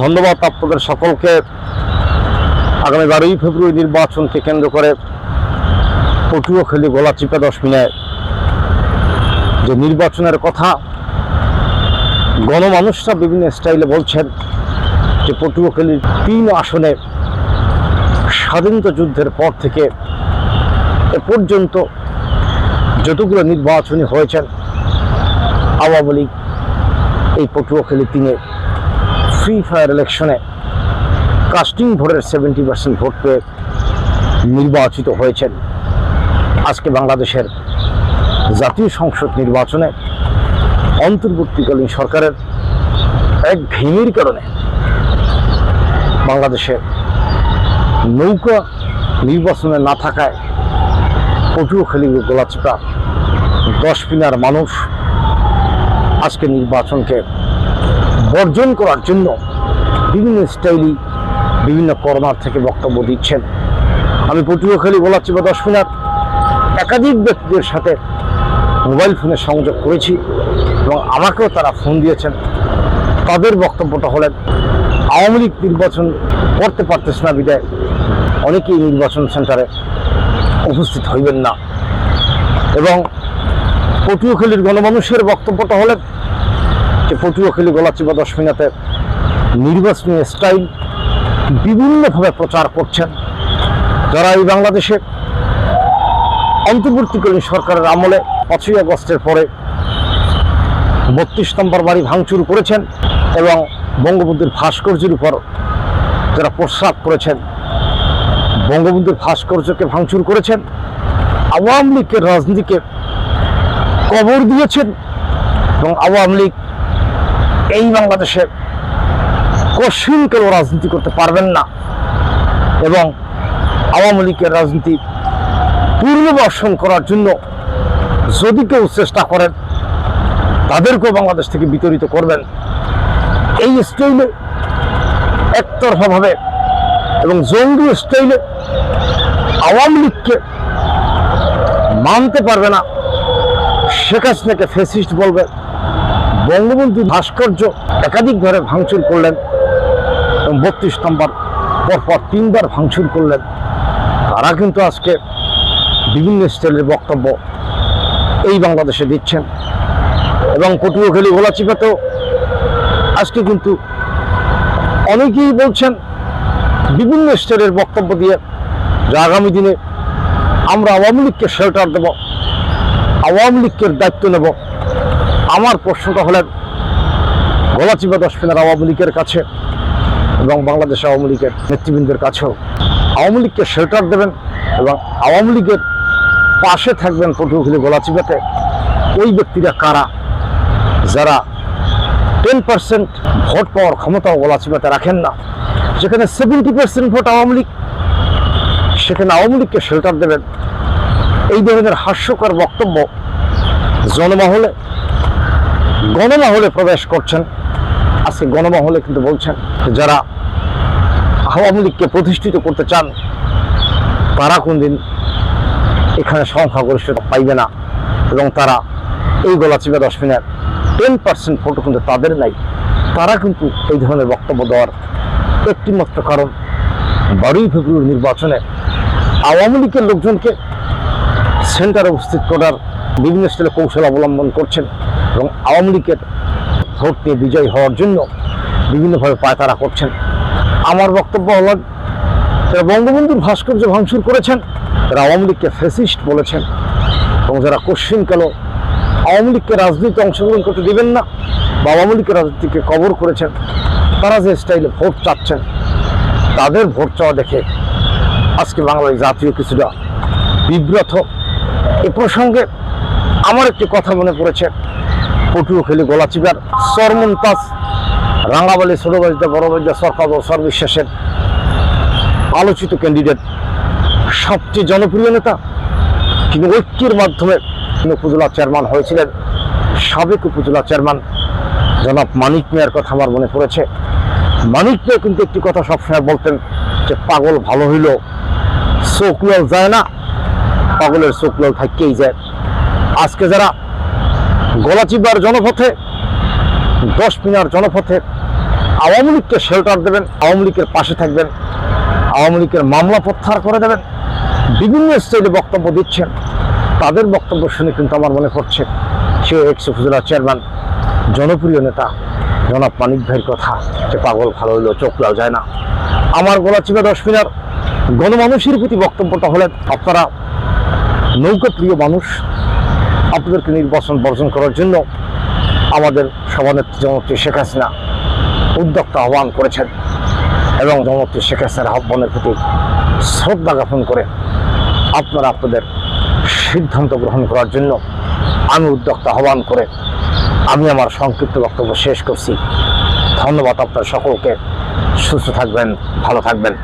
ধন্যবাদ আপনাদের সকলকে। আগামী বারোই ফেব্রুয়ারি নির্বাচনকে কেন্দ্র করে পটুয়া পটুয়াখালী গোলাচিপা দশমিনায় যে নির্বাচনের কথা, গণমানুষরা বিভিন্ন স্টাইলে বলছেন যে পটুয়াখালীর তিন আসনে স্বাধীনতা যুদ্ধের পর থেকে এ পর্যন্ত যতগুলো নির্বাচনী হয়েছেন, আওয়ামী লীগ এই পটুয়াখালী তিনে ফ্রি ফায়ার ইলেকশনে কাস্টিং ভোটের সেভেন্টি পার্সেন্ট ভোট পেয়ে নির্বাচিত হয়েছেন। আজকে বাংলাদেশের জাতীয় সংসদ নির্বাচনে অন্তর্বর্তীকালীন সরকারের এক ঘেমির কারণে বাংলাদেশে নৌকা নির্বাচনে না থাকায় পটুয়াখালী গোলাচিপা দশ পিনার মানুষ আজকে নির্বাচনকে বর্জন করার জন্য বিভিন্ন স্টাইলি, বিভিন্ন কর্নার থেকে বক্তব্য দিচ্ছেন। আমি পটুয়াখালী গোলাচিপা দশ পিনার একাধিক ব্যক্তিদের সাথে মোবাইল ফোনে সংযোগ করেছি এবং আমাকেও তারা ফোন দিয়েছেন। তাদের বক্তব্যটা হলেন, আওয়ামী লীগ নির্বাচন করতে পারতেছে না বিদায়। অনেকেই নির্বাচন সেন্টারে উপস্থিত হইবেন না। এবং পটুয়াখালীর গণমানুষের বক্তব্যটা হলেন যে পটুয়াখালী গলাচিপা দশমিনাতে নির্বাচনী স্টাইল বিভিন্নভাবে প্রচার করছেন। যারা এই বাংলাদেশে অন্তর্বর্তীকালীন সরকারের আমলে পাঁচই আগস্টের পরে বত্রিশ নম্বর বাড়ি ভাঙচুর করেছেন এবং বঙ্গবন্ধুর ভাস্কর্যের উপর যারা প্রস্রাব করেছেন, বঙ্গবন্ধুর ভাস্কর্যকে ভাঙচুর করেছেন, আওয়ামী লীগের রাজনীতিকে কবর দিয়েছেন এবং আওয়ামী লীগ এই বাংলাদেশের বাংলাদেশে কশিনকেও রাজনীতি করতে পারবেন না। এবং আওয়ামী লীগের রাজনীতি পূর্ণবর্ষণ করার জন্য যদি কেউ চেষ্টা করেন, তাদেরকেও বাংলাদেশ থেকে বিতরিত করবেন। এই স্টাইলে একতরফাভাবে এবং জঙ্গি স্টাইলে আওয়ামী লীগকে মানতে পারবে না। শেখ হাসিনাকে ফেসিস্ট বলবে। বঙ্গবন্ধু ভাস্কর্য একাধিক একাধিকভাবে ভাঙচুর করলেন এবং বত্রিশ নম্বর পরপর তিনবার ভাঙচুর করলেন। তারা কিন্তু আজকে বিভিন্ন স্টাইলের বক্তব্য এই বাংলাদেশে দিচ্ছেন। এবং পটুয়াখালী গোলাচিপাতেও আজকে কিন্তু অনেকেই বলছেন বিভিন্ন স্টাইলের বক্তব্য দিয়ে যে আগামী দিনে আমরা আওয়ামী লীগকে শেল্টার দেব, আওয়ামী লীগের দায়িত্ব নেব। আমার প্রশ্নটা হলেন গোলাচিপা দশমিনার আওয়ামী লীগের কাছে এবং বাংলাদেশ আওয়ামী লীগের নেতৃবৃন্দের কাছেও আওয়ামী লীগকে শেল্টার দেবেন এবং আওয়ামী লীগের পাশে থাকবেন পটুয়াখালী গোলাচিপাতে ওই ব্যক্তিরা কারা? যারা টেন পার্সেন্ট ভোট পাওয়ার ক্ষমতাও গোলাচিপাতে রাখেন না, যেখানে সেভেন্টি পার্সেন্ট ভোট আওয়ামী লীগ, সেখানে আওয়ামী লীগকে শেল্টার দেবেন। এই ধরনের হাস্যকর বক্তব্য জনমহলে গণমহলে প্রবেশ করছেন। আজকে গণমহলে কিন্তু বলছেন যারা আওয়ামী লীগকে প্রতিষ্ঠিত করতে চান, তারা কোনদিন এখানে সংখ্যাগরিষ্ঠতা পাইবে না এবং তারা এই গলাচিপা দশমিনের টেন পার্সেন্ট ভোটও কিন্তু তাদের নাই। তারা কিন্তু এই ধরনের বক্তব্য দেওয়ার একটিমাত্র কারণ বারোই ফেব্রুয়ারি নির্বাচনে আওয়ামী লীগের লোকজনকে সেন্টারে উপস্থিত করার বিভিন্ন স্টাইলে কৌশল অবলম্বন করছেন। এবং আওয়ামী লীগের ভোট নিয়ে বিজয় হওয়ার জন্য বিভিন্নভাবে পায়তারা করছেন। আমার বক্তব্য হল, যারা বঙ্গবন্ধুর ভাস্কর্য ভাঙচুর করেছেন, তারা আওয়ামী লীগকে ফেসিস্ট বলেছেন এবং যারা কোশ্চিনকালও আওয়ামী লীগকে রাজনীতিতে অংশগ্রহণ করতে দেবেন না বা আওয়ামী লীগের রাজনীতিকে কবর করেছেন, তারা যে স্টাইলে ভোট চাচ্ছেন, তাদের ভোট চাওয়া দেখে আজকে বাংলাদেশ জাতীয় কিছুটা বিব্রত। এ প্রসঙ্গে আমার একটি কথা মনে পড়েছে। পটুয়াখালী গোলাচিপার সরমন্তাজ রাঙ্গাবালি ছোটবাজিদা বড়বাজিদা সরকার ও সর্ববিশ্বাসের আলোচিত ক্যান্ডিডেট সবচেয়ে জনপ্রিয় নেতা তিনি ঐক্যের মাধ্যমে উপজেলা চেয়ারম্যান হয়েছিলেন, সাবেক উপজেলা চেয়ারম্যান জনাব মানিক মিয়ার কথা আমার মনে পড়েছে। মানিক মিয়া কিন্তু একটি কথা সবসময় বলতেন যে, পাগল ভালো হইল চোখলাল যায় না, পাগলের চোখলাল থাকতেই যায়। আজকে যারা গলাচিবার জনপথে, দশ মিনার জনপথে আওয়ামী লীগকে শেল্টার দেবেন, আওয়ামী লীগের পাশে থাকবেন, আওয়ামী লীগের মামলা প্রত্যাহার করে দেবেন। বিভিন্ন স্টাইলে বক্তব্য দিচ্ছেন। তাদের বক্তব্য শুনে কিন্তু আমার মনে পড়ছে, সে এক্স উপজেলা চেয়ারম্যান জনপ্রিয় নেতা, জনাব মানিক ভাইয়ের কথা, যে পাগল ভালো হইল চোখ লাল যায় না। আমার গলা দশ মিনার, গণমানুষের প্রতি বক্তব্যটা হলেন আপনারা নৌকা প্রিয় মানুষ আপনাদেরকে নির্বাচন বর্জন করার জন্য আমাদের সভানেত্রী জনপ্রিয় শেখ হাসিনা উদ্যোক্তা আহ্বান করেছেন এবং জনপ্রিয় শেখ হাসিনার আহ্বানের প্রতি শ্রদ্ধা জ্ঞাপন করে আপনারা আপনাদের সিদ্ধান্ত গ্রহণ করার জন্য আমি উদ্যোক্তা আহ্বান করে আমি আমার সংক্ষিপ্ত বক্তব্য শেষ করছি। ধন্যবাদ আপনার সকলকে। সুস্থ থাকবেন, ভালো থাকবেন।